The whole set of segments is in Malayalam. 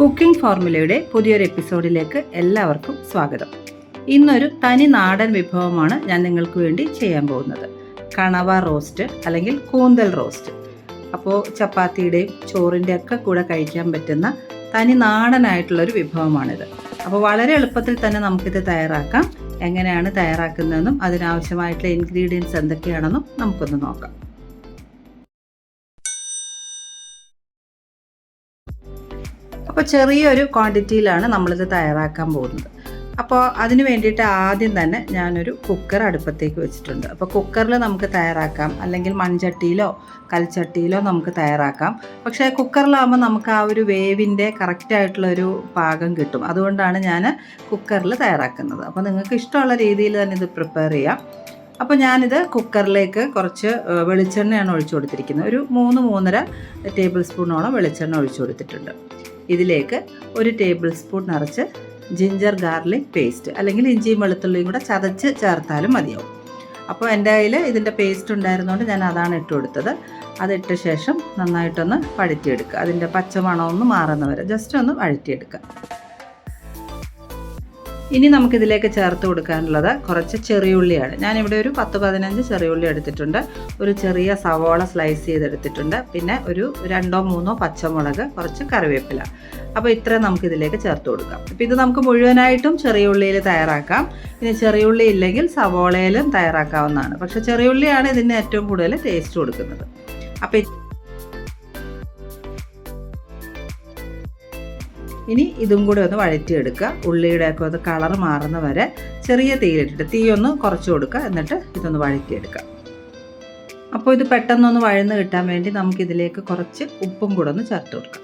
കുക്കിംഗ് ഫോർമുലയുടെ പുതിയൊരു എപ്പിസോഡിലേക്ക് എല്ലാവർക്കും സ്വാഗതം. ഇന്നൊരു തനി നാടൻ വിഭവമാണ് ഞാൻ നിങ്ങൾക്ക് വേണ്ടി ചെയ്യാൻ പോകുന്നത്. കണവ റോസ്റ്റ് അല്ലെങ്കിൽ കൂന്തൽ റോസ്റ്റ്. അപ്പോൾ ചപ്പാത്തിയുടെയും ചോറിന്റെ ഒക്കെ കൂടെ കഴിക്കാൻ പറ്റുന്ന തനി നാടനായിട്ടുള്ളൊരു വിഭവമാണിത്. അപ്പോൾ വളരെ എളുപ്പത്തിൽ തന്നെ നമുക്കിത് തയ്യാറാക്കാം. എങ്ങനെയാണ് തയ്യാറാക്കുന്നതെന്നും അതിനാവശ്യമായിട്ടുള്ള ഇൻഗ്രീഡിയൻസ് എന്തൊക്കെയാണെന്നും നമുക്കൊന്ന് നോക്കാം. അപ്പോൾ ചെറിയൊരു ക്വാണ്ടിറ്റിയിലാണ് നമ്മളിത് തയ്യാറാക്കാൻ പോകുന്നത്. അപ്പോൾ അതിന് വേണ്ടിയിട്ട് ആദ്യം തന്നെ ഞാനൊരു കുക്കർ അടുപ്പത്തേക്ക് വെച്ചിട്ടുണ്ട്. അപ്പോൾ കുക്കറിൽ നമുക്ക് തയ്യാറാക്കാം. അല്ലെങ്കിൽ മൺചട്ടിയിലോ കൽച്ചട്ടിയിലോ നമുക്ക് തയ്യാറാക്കാം. പക്ഷേ കുക്കറിലാകുമ്പോൾ നമുക്ക് ആ ഒരു വേവിന്റെ കറക്റ്റായിട്ടുള്ളൊരു പാകം കിട്ടും. അതുകൊണ്ടാണ് ഞാൻ കുക്കറിൽ തയ്യാറാക്കുന്നത്. അപ്പോൾ നിങ്ങൾക്ക് ഇഷ്ടമുള്ള രീതിയിൽ തന്നെ ഇത് പ്രിപ്പയർ ചെയ്യാം. അപ്പോൾ ഞാനിത് കുക്കറിലേക്ക് കുറച്ച് വെളിച്ചെണ്ണയാണ് ഒഴിച്ചു കൊടുത്തിരിക്കുന്നത്. ഒരു മൂന്ന് മൂന്നര ടേബിൾ സ്പൂണോളം വെളിച്ചെണ്ണ ഒഴിച്ചു കൊടുത്തിട്ടുണ്ട്. ഇതിലേക്ക് ഒരു ടേബിൾ സ്പൂൺ നിറച്ച് ജിഞ്ചർ ഗാർലിക് പേസ്റ്റ് അല്ലെങ്കിൽ ഇഞ്ചിയും വെളുത്തുള്ളിയും കൂടെ ചതച്ച് ചേർത്താലും മതിയാവും. അപ്പോൾ എന്റെ കയ്യിൽ ഇതിന്റെ പേസ്റ്റ് ഉണ്ടായിരുന്നുകൊണ്ട് ഞാൻ അതാണ് ഇട്ട് കൊടുത്തത്. അതിട്ട ശേഷം നന്നായിട്ടൊന്ന് വഴറ്റിയെടുക്കുക അതിന്റെ പച്ചമണമൊന്ന് മാറുന്നവരെ ജസ്റ്റ് ഒന്ന് വഴറ്റിയെടുക്കുക. ഇനി നമുക്കിതിലേക്ക് ചേർത്ത് കൊടുക്കാനുള്ളത് കുറച്ച് ചെറിയുള്ളിയാണ്. ഞാനിവിടെ ഒരു പത്ത് പതിനഞ്ച് ചെറിയുള്ളി എടുത്തിട്ടുണ്ട്. ഒരു ചെറിയ സവോള സ്ലൈസ് ചെയ്തെടുത്തിട്ടുണ്ട്. പിന്നെ ഒരു രണ്ടോ മൂന്നോ പച്ചമുളക് കുറച്ച് കറിവേപ്പില. അപ്പോൾ ഇത്രയും നമുക്കിതിലേക്ക് ചേർത്ത് കൊടുക്കാം. അപ്പോൾ ഇത് നമുക്ക് മുഴുവനായിട്ടും ചെറിയ ഉള്ളിയിൽ തയ്യാറാക്കാം. പിന്നെ ചെറിയ ഉള്ളി ഇല്ലെങ്കിൽ സവോളയിലും തയ്യാറാക്കാവുന്നതാണ്. പക്ഷേ ചെറിയ ഉള്ളിയാണ് ഇതിന് ഏറ്റവും കൂടുതൽ ടേസ്റ്റ് കൊടുക്കുന്നത്. അപ്പോൾ ഇനി ഇതും കൂടി ഒന്ന് വഴറ്റിയെടുക്കുക. ഉള്ളിയുടെയൊക്കെ ഒന്ന് കളർ മാറുന്ന വരെ ചെറിയ തീയിലിട്ടിട്ട് തീ ഒന്ന് കുറച്ച് കൊടുക്കുക. എന്നിട്ട് ഇതൊന്ന് വഴറ്റിയെടുക്കുക. അപ്പോൾ ഇത് പെട്ടെന്നൊന്ന് വഴന്ന് കിട്ടാൻ വേണ്ടി നമുക്കിതിലേക്ക് കുറച്ച് ഉപ്പും കൂടെ ഒന്ന് ചേർത്ത് കൊടുക്കാം.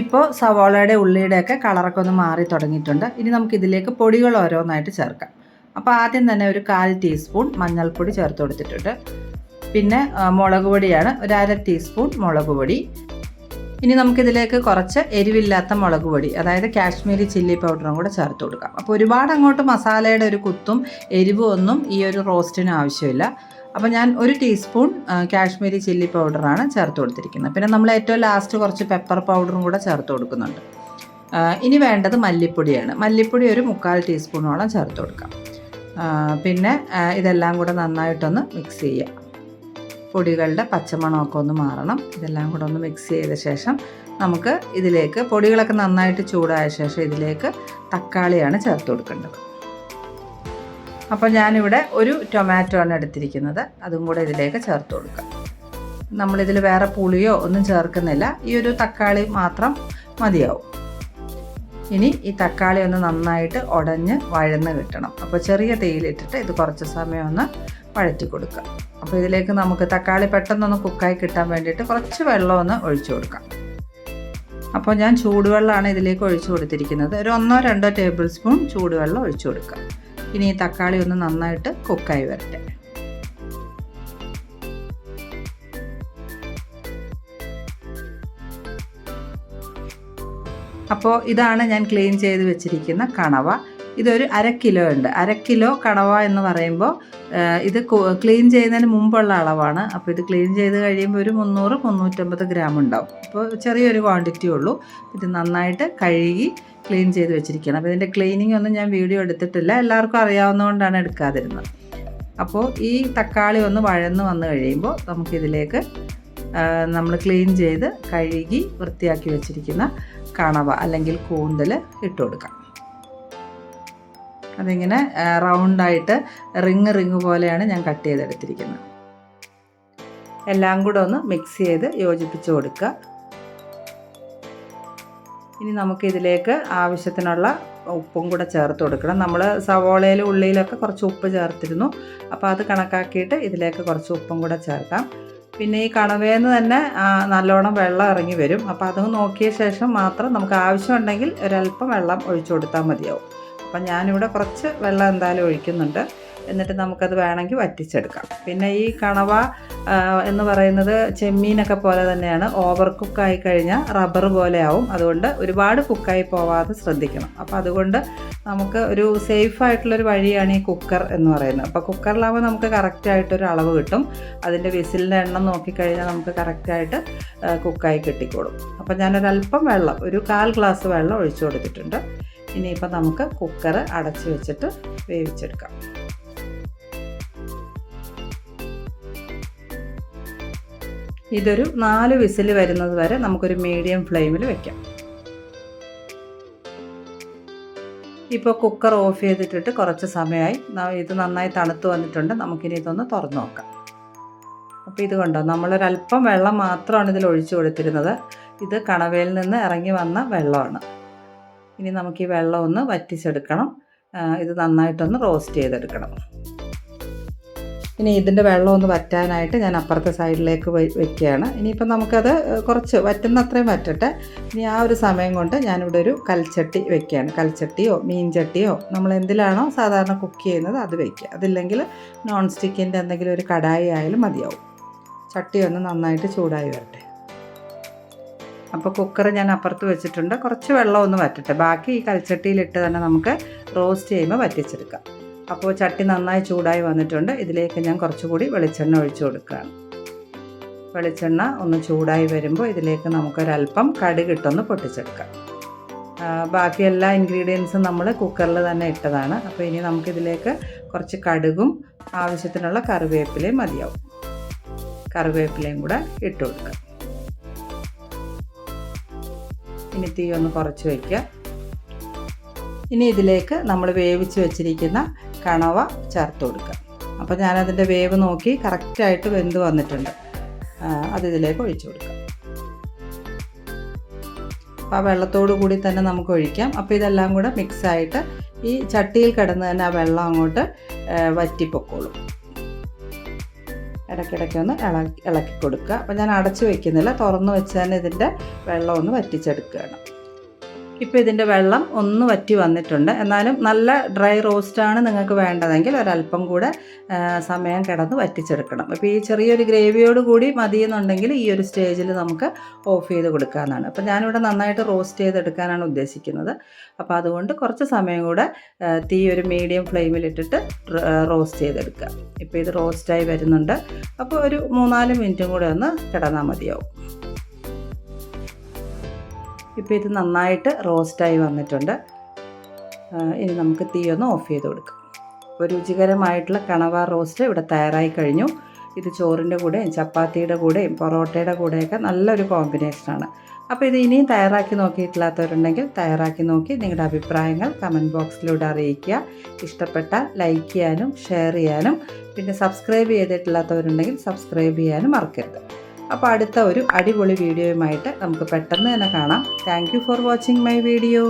ഇപ്പോൾ സവോളയുടെ ഉള്ളിയുടെയൊക്കെ കളറൊക്കെ ഒന്ന് മാറി തുടങ്ങിയിട്ടുണ്ട്. ഇനി നമുക്ക് ഇതിലേക്ക് പൊടികൾ ഓരോന്നായിട്ട് ചേർക്കാം. അപ്പോൾ ആദ്യം തന്നെ ഒരു കാൽ ടീസ്പൂൺ മഞ്ഞൾപ്പൊടി ചേർത്ത് കൊടുത്തിട്ടുണ്ട്. പിന്നെ മുളക് പൊടിയാണ്. ഒരു അര ടീസ്പൂൺ മുളക് പൊടി. ഇനി നമുക്കിതിലേക്ക് കുറച്ച് എരിവില്ലാത്ത മുളക് പൊടി അതായത് കാശ്മീരി ചില്ലി പൗഡറും കൂടെ ചേർത്ത് കൊടുക്കാം. അപ്പോൾ ഒരുപാട് അങ്ങോട്ട് മസാലയുടെ ഒരു കുത്തും എരിവും ഒന്നും ഈ ഒരു റോസ്റ്റിന് ആവശ്യമില്ല. അപ്പോൾ ഞാൻ ഒരു ടീസ്പൂൺ കാശ്മീരി ചില്ലി പൗഡറാണ് ചേർത്ത് കൊടുത്തിരിക്കുന്നത്. പിന്നെ നമ്മൾ ഏറ്റവും ലാസ്റ്റ് കുറച്ച് പെപ്പർ പൗഡറും കൂടെ ചേർത്ത് കൊടുക്കുന്നുണ്ട്. ഇനി വേണ്ടത് മല്ലിപ്പൊടിയാണ്. മല്ലിപ്പൊടി ഒരു മുക്കാൽ ടീസ്പൂണോളം ചേർത്ത് കൊടുക്കാം. പിന്നെ ഇതെല്ലാം കൂടെ നന്നായിട്ടൊന്ന് മിക്സ് ചെയ്യുക. പൊടികളുടെ പച്ചമണമൊക്കെ ഒന്ന് മാറണം. ഇതെല്ലാം കൂടെ ഒന്ന് മിക്സ് ചെയ്ത ശേഷം നമുക്ക് ഇതിലേക്ക് പൊടികളൊക്കെ നന്നായിട്ട് ചൂടായ ശേഷം ഇതിലേക്ക് തക്കാളിയാണ് ചേർത്ത് കൊടുക്കേണ്ടത്. അപ്പോൾ ഞാനിവിടെ ഒരു ടൊമാറ്റോ ആണ് എടുത്തിരിക്കുന്നത്. അതും കൂടെ ഇതിലേക്ക് ചേർത്ത് കൊടുക്കാം. നമ്മളിതിൽ വേറെ പുളിയോ ഒന്നും ചേർക്കുന്നില്ല. ഈ ഒരു തക്കാളി മാത്രം മതിയാവും. ഇനി ഈ തക്കാളി ഒന്ന് നന്നായിട്ട് ഉടഞ്ഞ് വഴന്ന് കിട്ടണം. അപ്പോൾ ചെറിയ തീയിലിട്ടിട്ട് ഇത് കുറച്ച് സമയം ഒന്ന് വഴറ്റി കൊടുക്കുക. അപ്പോൾ ഇതിലേക്ക് നമുക്ക് തക്കാളി പെട്ടെന്നൊന്ന് കുക്കായി കിട്ടാൻ വേണ്ടിയിട്ട് കുറച്ച് വെള്ളം ഒന്ന് ഒഴിച്ചു കൊടുക്കാം. അപ്പോൾ ഞാൻ ചൂടുവെള്ളമാണ് ഇതിലേക്ക് ഒഴിച്ചു കൊടുത്തിരിക്കുന്നത്. ഒരു ഒന്നോ രണ്ടോ ടേബിൾ സ്പൂൺ ചൂടുവെള്ളം ഒഴിച്ചു കൊടുക്കുക. ഇനി ഈ തക്കാളി ഒന്ന് നന്നായിട്ട് കുക്കായി വരട്ടെ. അപ്പോൾ ഇതാണ് ഞാൻ ക്ലീൻ ചെയ്ത് വെച്ചിരിക്കുന്ന കണവ. ഇതൊരു അര കിലോ ഉണ്ട്. അര കിലോ കണവ എന്ന് പറയുമ്പോൾ ഇത് ക്ലീൻ ചെയ്യുന്നതിന് മുമ്പുള്ള അളവാണ്. അപ്പോൾ ഇത് ക്ലീൻ ചെയ്ത് കഴിയുമ്പോൾ ഒരു മുന്നൂറ് മുന്നൂറ്റമ്പത് ഗ്രാം ഉണ്ടാവും. അപ്പോൾ ചെറിയൊരു ക്വാണ്ടിറ്റി ഉള്ളൂ. ഇത് നന്നായിട്ട് കഴുകി ക്ലീൻ ചെയ്ത് വെച്ചിരിക്കണം അപ്പോൾ ഇതിന്റെ ക്ലീനിങ് ഒന്നും ഞാൻ വീഡിയോ എടുത്തിട്ടില്ല. എല്ലാവർക്കും അറിയാവുന്നതുകൊണ്ടാണ് എടുക്കാതിരുന്നത്. അപ്പോൾ ഈ തക്കാളി ഒന്ന് വഴന്ന് വന്നു കഴിയുമ്പോൾ നമുക്കിതിലേക്ക് നമ്മൾ ക്ലീൻ ചെയ്ത് കഴുകി വൃത്തിയാക്കി വെച്ചിരിക്കുന്ന കണവ അല്ലെങ്കിൽ കൂന്തൽ ഇട്ട് കൊടുക്കാം. അതിങ്ങനെ റൗണ്ടായിട്ട് റിങ് റിങ് പോലെയാണ് ഞാൻ കട്ട് ചെയ്തെടുത്തിരിക്കുന്നത്. എല്ലാം കൂടെ ഒന്ന് മിക്സ് ചെയ്ത് യോജിപ്പിച്ച് കൊടുക്കുക. ഇനി നമുക്കിതിലേക്ക് ആവശ്യത്തിനുള്ള ഉപ്പും കൂടെ ചേർത്ത് കൊടുക്കണം. നമ്മൾ സവോളയിലും ഉള്ളിയിലൊക്കെ കുറച്ച് ഉപ്പ് ചേർത്തിരുന്നു. അപ്പോൾ അത് കണക്കാക്കിയിട്ട് ഇതിലേക്ക് കുറച്ച് ഉപ്പും കൂടെ ചേർക്കാം. പിന്നെ ഈ കണവേന്ന് തന്നെ നല്ലോണം വെള്ളം ഇറങ്ങി വരും. അപ്പോൾ അത് നോക്കിയ ശേഷം മാത്രം നമുക്ക് ആവശ്യമുണ്ടെങ്കിൽ ഒരല്പം വെള്ളം ഒഴിച്ചു കൊടുത്താൽ മതിയാവും. അപ്പം ഞാനിവിടെ കുറച്ച് വെള്ളം എന്തായാലും ഒഴിക്കുന്നുണ്ട്. എന്നിട്ട് നമുക്കത് വേണമെങ്കിൽ വറ്റിച്ചെടുക്കാം. പിന്നെ ഈ കണവ എന്ന് പറയുന്നത് ചെമ്മീനൊക്കെ പോലെ തന്നെയാണ്. ഓവർ കുക്കായി കഴിഞ്ഞാൽ റബ്ബർ പോലെ ആവും. അതുകൊണ്ട് ഒരുപാട് കുക്കായി പോവാതെ ശ്രദ്ധിക്കണം. അപ്പോൾ അതുകൊണ്ട് നമുക്ക് ഒരു സേഫ് ആയിട്ടുള്ളൊരു വഴിയാണ് ഈ കുക്കർ എന്ന് പറയുന്നത്. അപ്പോൾ കുക്കറിലാവുമ്പോൾ നമുക്ക് കറക്റ്റായിട്ടൊരു അളവ് കിട്ടും. അതിന്റെ വിസിലിന്റെ എണ്ണം നോക്കിക്കഴിഞ്ഞാൽ നമുക്ക് കറക്റ്റായിട്ട് കുക്കായി കിട്ടിക്കോളും. അപ്പോൾ ഞാനൊരല്പം വെള്ളം ഒരു കാൽ ഗ്ലാസ് വെള്ളം ഒഴിച്ചു കൊടുത്തിട്ടുണ്ട്. ഇനിയിപ്പോൾ നമുക്ക് കുക്കർ അടച്ചു വെച്ചിട്ട് വേവിച്ചെടുക്കാം. ഇതൊരു നാല് വിസിൽ വരുന്നത് വരെ നമുക്കൊരു മീഡിയം ഫ്ലെയിമിൽ വെക്കാം. ഇപ്പോൾ കുക്കർ ഓഫ് ചെയ്തിട്ടിട്ട് കുറച്ച് സമയമായി. ഇത് നന്നായി തണുത്ത് വന്നിട്ടുണ്ട്. നമുക്കിനി ഇതൊന്ന് തുറന്നു നോക്കാം. അപ്പോൾ ഇത് കണ്ടോ? നമ്മളൊരല്പം വെള്ളം മാത്രമാണ് ഇതിൽ ഒഴിച്ചു കൊടുത്തിരുന്നത്. ഇത് കണവയിൽ നിന്ന് ഇറങ്ങി വന്ന വെള്ളമാണ്. ഇനി നമുക്ക് ഈ വെള്ളം ഒന്ന് വറ്റിച്ചെടുക്കണം. ഇത് നന്നായിട്ടൊന്ന് റോസ്റ്റ് ചെയ്തെടുക്കണം. ഇനി ഇതിന്റെ വെള്ളം ഒന്ന് വറ്റാനായിട്ട് ഞാൻ അപ്പുറത്തെ സൈഡിലേക്ക് വയ്ക്കുകയാണ് ഇനിയിപ്പോൾ നമുക്കത് കുറച്ച് വറ്റുന്ന അത്രയും വറ്റട്ടെ. ഇനി ആ ഒരു സമയം കൊണ്ട് ഞാനിവിടെ ഒരു കൽച്ചട്ടി വെക്കുകയാണ്. കൽച്ചട്ടിയോ മീൻചട്ടിയോ നമ്മൾ എന്തിലാണോ സാധാരണ കുക്ക് ചെയ്യുന്നത് അത് വെക്കുക. അതില്ലെങ്കിൽ നോൺ സ്റ്റിക്കിന്റെ എന്തെങ്കിലും ഒരു കടായി ആയാലും മതിയാവും. ചട്ടി ഒന്ന് നന്നായിട്ട് ചൂടായി വരട്ടെ. അപ്പോൾ കുക്കർ ഞാൻ അപ്പുറത്ത് വെച്ചിട്ടുണ്ട്. കുറച്ച് വെള്ളം ഒന്ന് വറ്റട്ടെ. ബാക്കി ഈ കൽച്ചട്ടിയിലിട്ട് തന്നെ നമുക്ക് റോസ്റ്റ് ചെയ്യുമ്പോൾ വറ്റിച്ചെടുക്കാം. അപ്പോൾ ചട്ടി നന്നായി ചൂടായി വന്നിട്ടുണ്ട്. ഇതിലേക്ക് ഞാൻ കുറച്ചുകൂടി വെളിച്ചെണ്ണ ഒഴിച്ചു കൊടുക്കുകയാണ്. വെളിച്ചെണ്ണ ഒന്ന് ചൂടായി വരുമ്പോൾ ഇതിലേക്ക് നമുക്കൊരല്പം കടുകിട്ടൊന്ന് പൊട്ടിച്ചെടുക്കാം. ബാക്കി എല്ലാ ഇൻഗ്രീഡിയൻസും നമ്മൾ കുക്കറിൽ തന്നെ ഇട്ടതാണ്. അപ്പോൾ ഇനി നമുക്കിതിലേക്ക് കുറച്ച് കടുകും ആവശ്യത്തിനുള്ള കറിവേപ്പിലയും മതിയാവും. കറിവേപ്പിലയും കൂടെ ഇട്ട് കൊടുക്കുക ഇനി തീ ഒന്ന് കുറച്ച് വയ്ക്കുക. ഇനി ഇതിലേക്ക് നമ്മൾ വേവിച്ച് വെച്ചിരിക്കുന്ന കണവ ചേർത്ത് കൊടുക്കുക. അപ്പോൾ ഞാനതിന്റെ വേവ് നോക്കി കറക്റ്റായിട്ട് വെന്ത് വന്നിട്ടുണ്ട്. അത് ഇതിലേക്ക് ഒഴിച്ചു കൊടുക്കുക അപ്പോൾ ആ വെള്ളത്തോടു കൂടി തന്നെ നമുക്ക് ഒഴിക്കാം. അപ്പോൾ ഇതെല്ലാം കൂടെ മിക്സായിട്ട് ഈ ചട്ടിയിൽ കിടന്ന് തന്നെ ആ വെള്ളം അങ്ങോട്ട് വറ്റിപ്പൊക്കോളും. ഇടയ്ക്കിടയ്ക്ക് ഒന്ന് ഇളക്കി കൊടുക്കുക. അപ്പോൾ ഞാൻ അടച്ചു വയ്ക്കുന്നില്ല തുറന്ന് വെച്ച് തന്നെ ഇതിന്റെ വെള്ളം ഒന്ന് വറ്റിച്ചെടുക്കുകയാണ്. ഇപ്പോൾ ഇതിന്റെ വെള്ളം ഒന്ന് വറ്റി വന്നിട്ടുണ്ട്. എന്നാലും നല്ല ഡ്രൈ റോസ്റ്റാണ് നിങ്ങൾക്ക് വേണ്ടതെങ്കിൽ ഒരല്പം കൂടെ സമയം കിടന്ന് വറ്റിച്ചെടുക്കണം. അപ്പോൾ ഈ ചെറിയൊരു ഗ്രേവിയോട് കൂടി മതിയെന്നുണ്ടെങ്കിൽ ഈ ഒരു സ്റ്റേജിൽ നമുക്ക് ഓഫ് ചെയ്ത് കൊടുക്കാനാണ് അപ്പോൾ ഞാനിവിടെ നന്നായിട്ട് റോസ്റ്റ് ചെയ്തെടുക്കാനാണ് ഉദ്ദേശിക്കുന്നത്. അപ്പോൾ അതുകൊണ്ട് കുറച്ച് സമയം കൂടെ തീ ഒരു മീഡിയം ഫ്ലെയിമിലിട്ടിട്ട് റോസ്റ്റ് ചെയ്തെടുക്കുക. ഇപ്പോൾ ഇത് റോസ്റ്റായി വരുന്നുണ്ട്. അപ്പോൾ ഒരു മൂന്നാൽ മിനിറ്റും കൂടെ ഒന്ന് കിടന്നാൽ മതിയാവും. ഇപ്പോൾ ഇത് നന്നായിട്ട് റോസ്റ്റായി വന്നിട്ടുണ്ട്. ഇനി നമുക്ക് തീ ഒന്ന് ഓഫ് ചെയ്ത് കൊടുക്കാം. അപ്പോൾ രുചികരമായിട്ടുള്ള കണവ റോസ്റ്റ് ഇവിടെ തയ്യാറായി കഴിഞ്ഞു. ഇത് ചോറിന്റെ കൂടെയും ചപ്പാത്തിയുടെ കൂടെയും പൊറോട്ടയുടെ കൂടെയൊക്കെ നല്ലൊരു കോമ്പിനേഷനാണ് അപ്പോൾ ഇത് ഇനിയും തയ്യാറാക്കി നോക്കിയിട്ടില്ലാത്തവരുണ്ടെങ്കിൽ തയ്യാറാക്കി നോക്കി നിങ്ങളുടെ അഭിപ്രായങ്ങൾ കമന്റ് ബോക്സിലൂടെ അറിയിക്കുക. ഇഷ്ടപ്പെട്ടാൽ ലൈക്ക് ചെയ്യാനും ഷെയർ ചെയ്യാനും പിന്നെ സബ്സ്ക്രൈബ് ചെയ്തിട്ടില്ലാത്തവരുണ്ടെങ്കിൽ സബ്സ്ക്രൈബ് ചെയ്യാനും മറക്കരുത്. അപ്പോൾ അടുത്ത ഒരു അടിപൊളി വീഡിയോയുമായിട്ട് നമുക്ക് പെട്ടെന്ന് തന്നെ കാണാം. Thank for watching my video